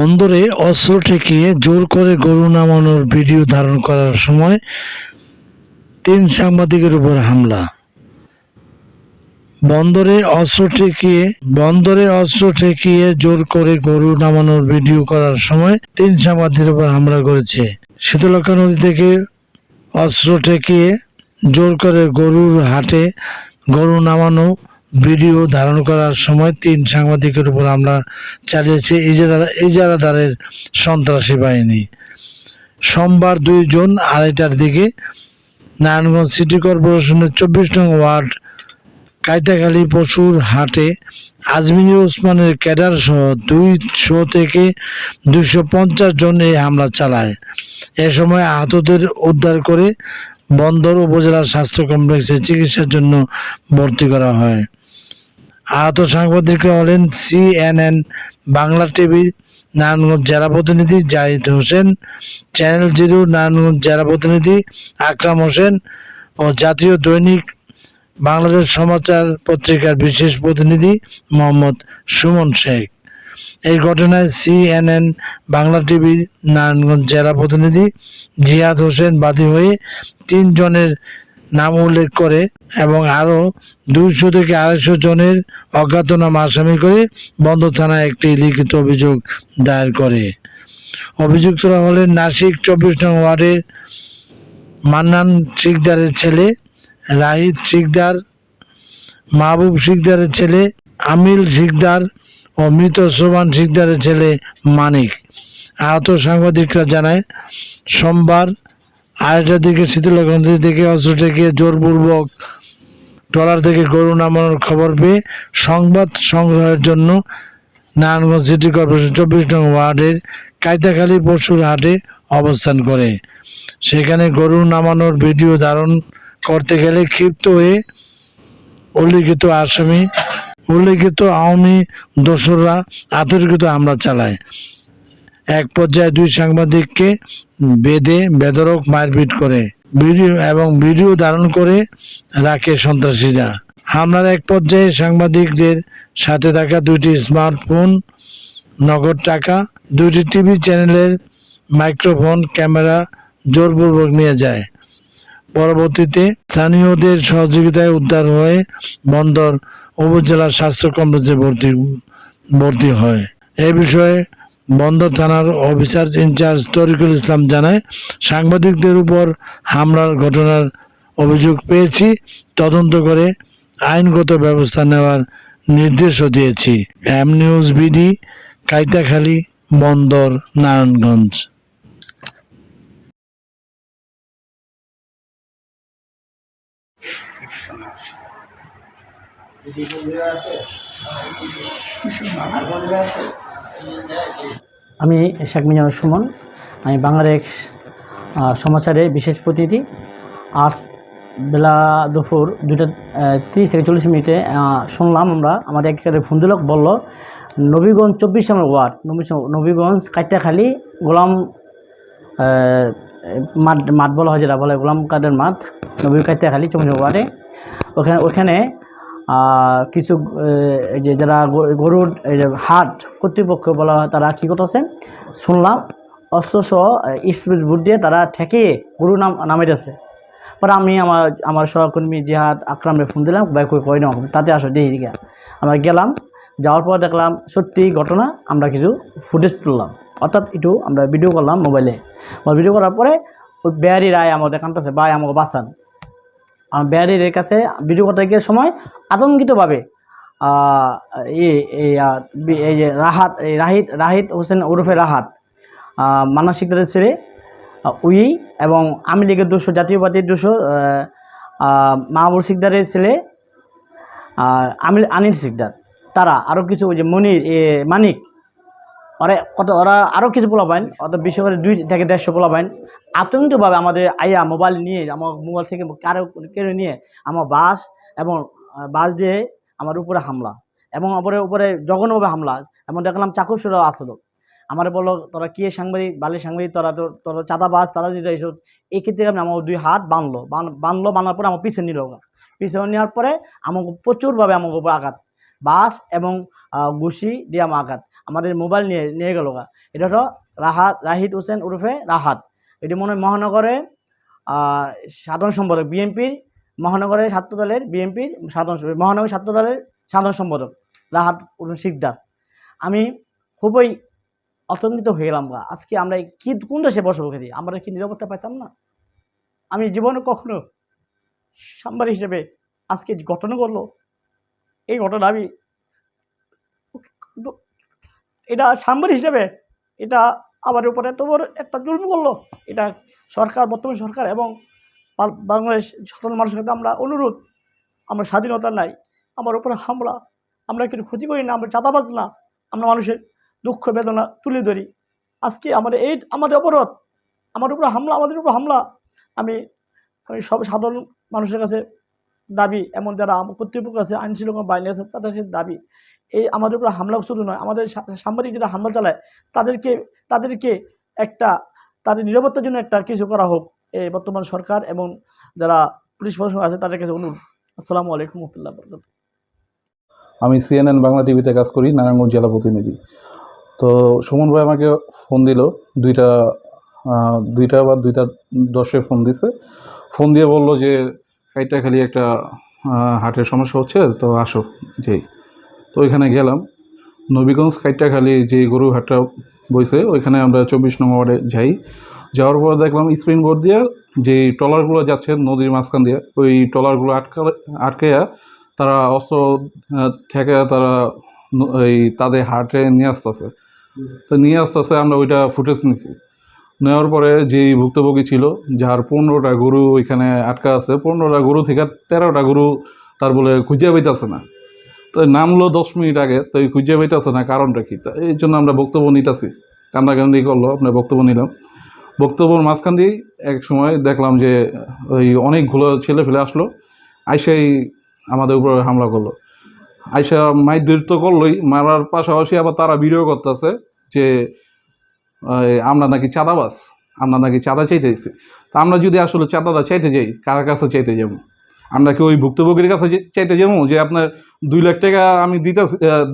বন্দরে অস্ত্র ঠেকিয়ে জোর করে গরু নামানোর ভিডিও ধারণ করার সময় তিন সাংবাদিকের উপর হামলা। বন্দরে অস্ত্র ঠেকিয়ে, বন্দরে অস্ত্র ঠেকিয়ে জোর করে গরু নামানোর ভিডিও করার সময় তিন সাংবাদিকের উপর হামলা করেছে। শীতলক্ষা নদী থেকে অস্ত্র ঠেকিয়ে জোর করে গরুর হাটে গরু নামানো ভিডিও ধারণ করার সময় তিন সাংবাদিকের উপর হামলা চালিয়েছে ইজারা ইজারাদারের সন্ত্রাসী বাহিনী। সোমবার দুই জুন আড়াইটার দিকে নারায়ণগঞ্জ সিটি কর্পোরেশনের চব্বিশ নং ওয়ার্ড কাইতাখালী পশুর হাটে আজমির ওসমানের ক্যাডার সহ দুইশো থেকে দুইশো পঞ্চাশ জন এই হামলা চালায়। এ সময় আহতদের উদ্ধার করে বন্দর উপজেলা স্বাস্থ্য কমপ্লেক্সে চিকিৎসার জন্য ভর্তি করা হয়। আহত সাংবাদিকরা হলেন সিএনএন, বাংলা টিভি, নারায়ণগঞ্জ জেলা প্রতিনিধি জাহিদ হোসেন, চ্যানেল জিরো, নারায়ণগঞ্জ জেলা প্রতিনিধি আকরাম হোসেন ও জাতীয় দৈনিক বাংলাদেশ সমাচার পত্রিকার বিশেষ প্রতিনিধি মোহাম্মদ সুমন শেখ। এই ঘটনায় সিএনএন, বাংলা টিভি, নারায়ণগঞ্জ জেলা প্রতিনিধি জিয়াদ হোসেন বাদী হয়ে তিনজনের নাম উল্লেখ করে এবং আরও দুইশো থেকে আড়াইশো জনের অজ্ঞাতনামা আসামি করে বন্দর থানায় একটি লিখিত অভিযোগ দায়ের করে। অভিযুক্তরা হলেন নাসিক চব্বিশ নং ওয়ার্ডের মান্নান শিকদারের ছেলে রাহিদ শিকদার, মাহবুব শিকদারের ছেলে, আমিল শিকদার ও মৃত সোবান শিকদারের ছেলে মানিক। আহত সাংবাদিকরা জানায়, সোমবার আড়াইটার দিকে শীতলগঞ্জ থেকে অস্ত্র থেকে জোরপূর্বক ট্রলার থেকে গরু নামানোর খবর পেয়ে সংবাদ সংগ্রহের জন্য নারায়ণগঞ্জ সিটি কর্পোরেশন চব্বিশ নং ওয়ার্ডের কাইতাখালী পশুর হাটে অবস্থান করে। সেখানে গরু নামানোর ভিডিও ধারণ করতে গেলে ক্ষিপ্ত হয়ে উল্লিখিত আসামি, উল্লিখিত আওয়ামী দোসররা আতর্কিত হামলা চালায়। এক পর্যায়ে দুই সাংবাদিককে বেঁধে বেদরক মারপিট করে। ভিডিও এবং ভিডিও ধারণ করে রাখে সন্ত্রাসীরা। হামলার এক পর্যায়ে সাংবাদিকদের সাথে থাকা দুইটি স্মার্টফোন, নগদ টাকা, দুইটি টিভি চ্যানেলের মাইক্রোফোন, ক্যামেরা জোরপূর্বক নিয়ে যায়। পরবর্তীতে স্থানীয়দের সহযোগিতায় উদ্ধার হয়ে বন্দর উপজেলা স্বাস্থ্য কমপ্লেক্সে ভর্তি ভর্তি হয়। এ বিষয়ে বন্দর থানার অফিসার ইনচার্জ তরিকুল ইসলাম জানায়, সাংবাদিকদের উপর হামলার ঘটনার অভিযোগ পেয়েছি, তদন্ত করে আইনগত ব্যবস্থা নেওয়ার নির্দেশও দিয়েছি। এম নিউজ বিডি, কাইতাখালী, বন্দর, নারায়ণগঞ্জ। আমি শেখ মিজানুর সুমন। আমি বাংলাদেশ আহ, সমাচারের বিশেষ প্রতিনিধি। আজ বেলা দুপুর দুটা তিরিশ থেকে চল্লিশ মিনিটে শুনলাম আমরা আমাদের একেবারে ফন্দুলক বলল নবীগঞ্জ চব্বিশ নম্বর ওয়ার্ড নবী- নবীগঞ্জ কাইটাখালী গোলাম মাঠ মাঠ বলা হয় যেটা বলে গোলাম কাদের মাঠ নবী কাইটাখালী চব্বিশ ওয়ার্ডে। ওখানে ওখানে কিছু যে যারা গরুর, এই যে হাট কর্তৃপক্ষ বলা হয়, তারা কী করতেছে শুনলাম অস্ত্রসহ স্পিড বুট দিয়ে তারা ঠেকে গরু নাম, নামাইতেছে। পরে আমি আমার আমার সহকর্মী জিহাদ আকরামে ফোন দিলাম, ভাই, কই কই না তাতে আসো দেখি গিয়া আমরা গেলাম, যাওয়ার পর দেখলাম, সত্যি ঘটনা, আমরা কিছু ফুটেজ তুললাম। অর্থাৎ একটু আমরা ভিডিও করলাম মোবাইলে। ভিডিও করার পরে, ওই বেয়ারি রায় আমাদের কানতেছে, ভাই, আমাকে বাঁচান। বেয়ারির কাছে ভিডিও করতে গিয়ে সময় আতঙ্কিতভাবে এই যে রাহাত রাহিত রাহিত হোসেন ওরফে রাহাত শিকদারের ছেলে উই এবং আওয়ামী লীগের দুশো, জাতীয় পার্টির দুশো মাহবুব সিকদারের ছেলে আমিল আনিল সিকদার। তারা আরও কিছু ওই যে মনির মানিক ওরা কত, ওরা আরও কিছু পোলাপাইন অত বিশেষ করে দুই থেকে দেড়শো পোলাপাইন আতঙ্কিতভাবে আমাদের আইয়া মোবাইল নিয়ে, আমার মোবাইল থেকে কারও কেড়ে নিয়ে আমার বাস এবং বাস দিয়ে আমার উপরে হামলা এবং উপরে উপরে জঘন্যভাবে হামলা এবং দেখলাম চাকুসুরাও আসলো আমার বলল, তোরা কি সাংবাদিক? বালি সাংবাদিক? তোরা তো, তোরা চাঁদাবাজ তারা যদি এইসব এই ক্ষেত্রে আমি আমার দুই হাত বাঁধলো বান- বাঁধলো বাঁধার পরে আমার পিছনে নিল। পিছনে নেওয়ার পরে আমাকে প্রচুরভাবে আমাকে উপর আঘাত। বাস এবং ঘুষি দিয়ে আমার আঘাত। আমাদের মোবাইল নিয়ে নিয়ে গেল গা। এটা হলো রাহাত রাহিদ হোসেন ওরফে রাহাত। এটি মনে হয় মহানগরে সাধারণ সম্পাদক, বিএনপির মহানগরের ছাত্র দলের বিএনপির সাধারণ মহানগর ছাত্র দলের সাধারণ সম্পাদক, রাহাত উরফে শিকদার। আমি খুবই অতঙ্কিত হয়ে গেলাম গা। আজকে আমরা কি, কোন দেশে বসবাস করি আমরা কি নিরাপত্তা পাইতাম না? আমি জীবনে কখনো সাংবাদিক হিসেবে আজকে ঘটনা করল এই ঘটনা আমি এটা সাংবাদিক হিসেবে এটা আমার উপরে এত একটা জুলম করল। এটা সরকার, বর্তমান সরকার এবং বাংলাদেশ সাধারণ মানুষের কাছে আমরা অনুরোধ, আমরা স্বাধীনতা নাই, আমার উপরে হামলা, আমরা কিন্তু ক্ষতি করি না, আমরা চাঁদাবাজ না, আমরা মানুষের দুঃখ, বেদনা তুলে ধরি। আজকে আমাদের এই আমাদের অপরাধ আমার উপরে হামলা, আমাদের উপর হামলা, আমি আমি সব সাধারণ মানুষের কাছে দাবি, এমন যারা কর্তৃপক্ষ আছে আইন শৃঙ্খলা বাহিনী আছে, তাদের কাছে দাবি এই আমাদের উপর হামলা শুধু নয়, আমাদের সাংবাদিক যারা হামলা চালায়, তাদেরকে তাদেরকে একটা, তাদের নিরাপত্তার জন্য একটা কিছু করা হোক এই বর্তমান সরকার এবং যারা পুলিশ প্রশাসন আছে, তাদের কাছে অনুরোধ। আসসালামু আলাইকুম রহমতুল্লাহ বরকাত আমি সিএনএন বাংলা টিভিতে কাজ করি, নারায়ণগঞ্জ জেলা প্রতিনিধি। তো সুমন ভাই আমাকে ফোন দিল, দুইটা দুইটা বা দুইটা দশে ফোন দিছে। ফোন দিয়ে বলল যে খালি একটা হার্টের সমস্যা হচ্ছে, তো আসো যেই তো ওইখানে গেলাম। নবীগঞ্জ কাইটাখালি যে গরু হাটটা বইছে, ওইখানে আমরা চব্বিশ নম্বর ওয়ার্ডে যাই। যাওয়ার পর দেখলাম স্প্রিন বোর্ড দিয়ে যে ট্রলারগুলো যাচ্ছে নদীর মাঝখান দিয়ে, ওই ট্রলারগুলো আটকা আটকেয়া তারা অস্ত্র থেকে তারা এই তাদের হাটে নিয়ে আসতেছে। তো নিয়ে আসতেছে, আমরা ওইটা ফুটেজ নিছি। নেওয়ার পরে যেই ভুক্তভোগী ছিল, যার পনেরোটা গরু ওইখানে আটকা আছে, পনেরোটা গরু থেকে তেরোটা গরু তার বলে খুঁজে পাইতেছে না। তো নামলো দশ মিনিট আগে তো এই খুঁজে পাইতেছে না কারণটা কি? তো এই জন্য আমরা বক্তব্য নিতেছি। কান্দাকান্দি করল আপনার বক্তব্য নিলাম। বক্তব্যর মাঝখান দিয়েই এক সময় দেখলাম যে, ওই অনেকগুলো ছেলে ফেলে আসলো, আইসাই আমাদের উপরে হামলা করল। আইসা মাইর তো করলোই, মারার পাশাপাশি আবার তারা ভিডিও করতেছে যে আমরা নাকি চাঁদাবাস আমরা নাকি চাঁদা চাইতেছি। তা আমরা যদি আসলে চাঁদাটা চাইতে যাই, কার কাছে চাইতে যাব? আমরা কি ওই ভুক্তভোগীর কাছে চাইতে যাব যে আপনার দুই লাখ টাকা আমি দিতে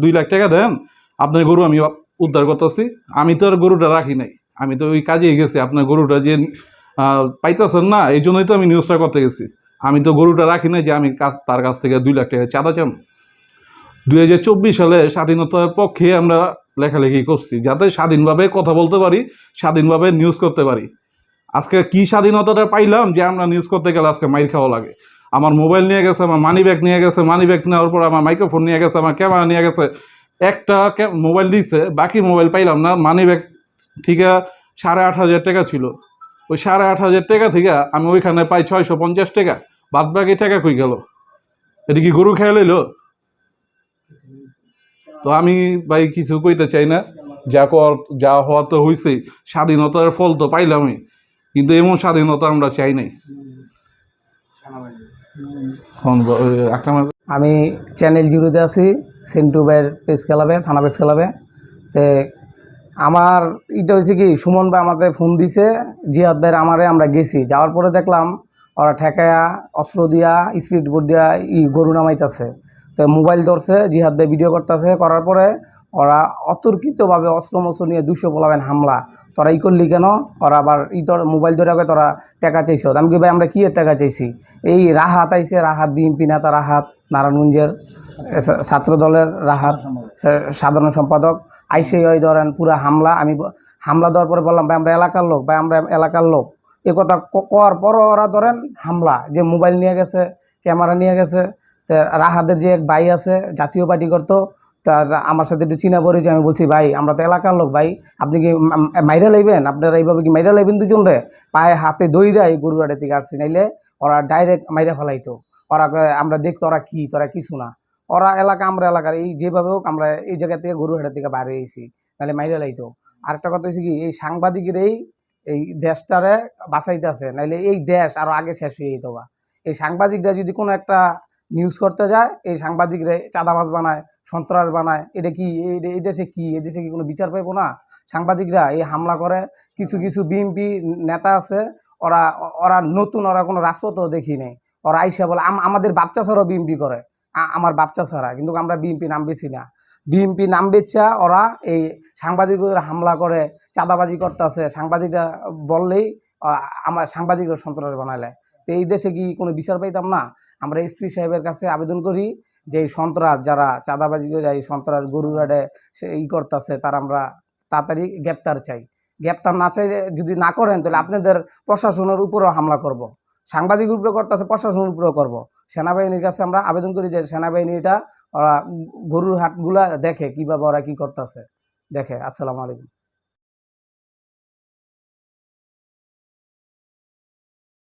দুই লাখ টাকা দেন, আপনার গরু আমি উদ্ধার করতেছি। আমি তো আর গরুটা রাখি নাই। আমি তো ওই কাজেই গেছি। আপনার গরুটা যে পাইতেছেন না, এই জন্যই তো আমি নিউজটা করতে গেছি। আমি তো গরুটা রাখি নাই যে আমি কাজ তার কাছ থেকে দুই লাখ টাকা চাঁদা চাম। দুই হাজার চব্বিশ সালে স্বাধীনতার পক্ষে আমরা লেখালেখি করছি, যাতে স্বাধীনভাবে কথা বলতে পারি, স্বাধীনভাবে নিউজ করতে পারি। আজকে কি স্বাধীনতাটা পাইলাম যে আমরা নিউজ করতে গেলে আজকে মাইর খাওয়া লাগে? আমার মোবাইল নিয়ে গেছে, আমার মানি ব্যাগ নিয়ে গেছে মানি ব্যাগ নেওয়ার পর আমার মাইক্রোফোন নিয়ে গেছে, আমার ক্যামেরা নিয়ে গেছে। একটা মোবাইল দিয়েছে বাকি মোবাইল পাইলাম না মানি ব্যাগ ঠিক সাড়ে আট হাজার টাকা ছিল। ওই সাড়ে আট হাজার টাকা থেকে আমি ওইখানে পাই ছয়শো পঞ্চাশ টাকা, বাদ বাকি টাকা কই গেল? এটা কি গরু খেয়ে লইলো? তো আমি ভাই কিছু কইতে চাই না, যা কর, যা হওয়া তো হয়েছে স্বাধীনতার ফল তো পাইলামই, কিন্তু এমন স্বাধীনতা আমরা চাই নাই। আমি চ্যানেল জিরোতে আছি সেন্টুবের পেস খেলাবে, থানা পেস খেলাবে। তে আমার, এটা হয়েছে কি, সুমন ভাই আমাদের ফোন দিছে, জিয়াদ ভাইয়ের আমারে আমরা গেছি। যাওয়ার পরে দেখলাম, ওরা ঠেকায়া, অস্ত্র দিয়া স্পিড বোর্ড দিয়া ই গরু নামাইতেছে। তো মোবাইল ধরছে জিহাদ ভাই ভিডিও করতেছে, করার পরে ওরা অতর্কিতভাবে অস্ত্র মস্ত্র নিয়ে দুশো বলাবেন হামলা। তোরা ই করলি কেন? ওরা আবার ই তোর মোবাইল ধরে তোরা টাকা চাইছো? আমি কি ভাই, আমরা কি টাকা চাইছি? এই রাহাত আইছে, রাহাত, বিএনপি নেতা রাহাত, নারায়ণগঞ্জের ছাত্র দলের রাহাত সাধারণ সম্পাদক। আইসে ওই ধরেন পুরা হামলা। আমি হামলা দেওয়ার পরে বললাম, ভাই, আমরা এলাকার লোক, ভাই, আমরা এলাকার লোক। এ কথা ক- কওয়ার পরও ওরা ধরেন হামলা, যে মোবাইল নিয়ে গেছে, ক্যামেরা নিয়ে গেছে। তা রাহাতের যে এক ভাই আছে, জাতীয় পার্টি করতো তার, আমার সাথে একটু চিনা পরিচয়, আমি বলছি, ভাই, আমরা তো এলাকার লোক, ভাই, আপনি কি মাইরা লাইবেন? আপনারা এইভাবে কি মাইরা লাইবেন দুজন রে? পায়ে হাতে দইরা এই গরুয়াড়ে থেকে আসছি নাইলে ওরা ডাইরেক্ট মাইরা ফেলাইতো। ওরা আমরা দেখতো ওরা কি, তোরা কিছু না। ওরা এলাকা, আমরা এলাকার, এই যেভাবে হোক, আমরা এই জায়গা থেকে গরু গরুহাটের থেকে বাইরে এসেছি নাহলে মাইরা লাইতো। আরেকটা কথা হচ্ছে কি, এই সাংবাদিকের এই এই দেশটারে বাঁচাইতেছে নাইলে এই দেশ আরও আগে শেষ হয়ে যেত বা। এই সাংবাদিকরা যদি কোনো একটা নিউজ করতে যায়, এই সাংবাদিকরা চাঁদাবাজ বানায়, সন্ত্রাস বানায়, এটা কি, এই দেশে কি, এই দেশে কি কোনো বিচার পাইবো না? সাংবাদিকরা এই হামলা করে, কিছু কিছু বিএমপি নেতা আছে, ওরা ওরা নতুন, ওরা কোনো রাজপথও দেখি নেই। ওরা আইসা বলে আমাদের বাচ্চা ছাড়াও বিএমপি করে আমার বাচ্চা ছাড়া কিন্তু আমরা বিএমপি নাম বেশি না। বিএমপি নাম বেচ্চা ওরা এই সাংবাদিকদের হামলা করে, চাঁদাবাজি করতেছে। সাংবাদিকরা বললেই আমার সাংবাদিকরা সন্ত্রাস বানাইলে। তো এই দেশে কি কোনো বিচার পাইতাম না আমরা এসপি সাহেবের কাছে আবেদন করি যে এই সন্ত্রাস যারা চাঁদাবাজি করে, এই সন্ত্রাস গরুরাডে সে ই করতেছে, তার আমরা তাড়াতাড়ি গ্রেপ্তার চাই গ্রেপ্তার না চাইলে যদি না করেন, তাহলে আপনাদের প্রশাসনের উপরেও হামলা করব। সাংবাদিকের উপরে করতেছে, প্রশাসনের উপরেও করব। সেনাবাহিনীর কাছে আমরা আবেদন করি যে সেনাবাহিনী এটা ওরা গরুর হাটগুলা দেখে কীভাবে ওরা কি করতেছে দেখে, আসসালামু আলাইকুম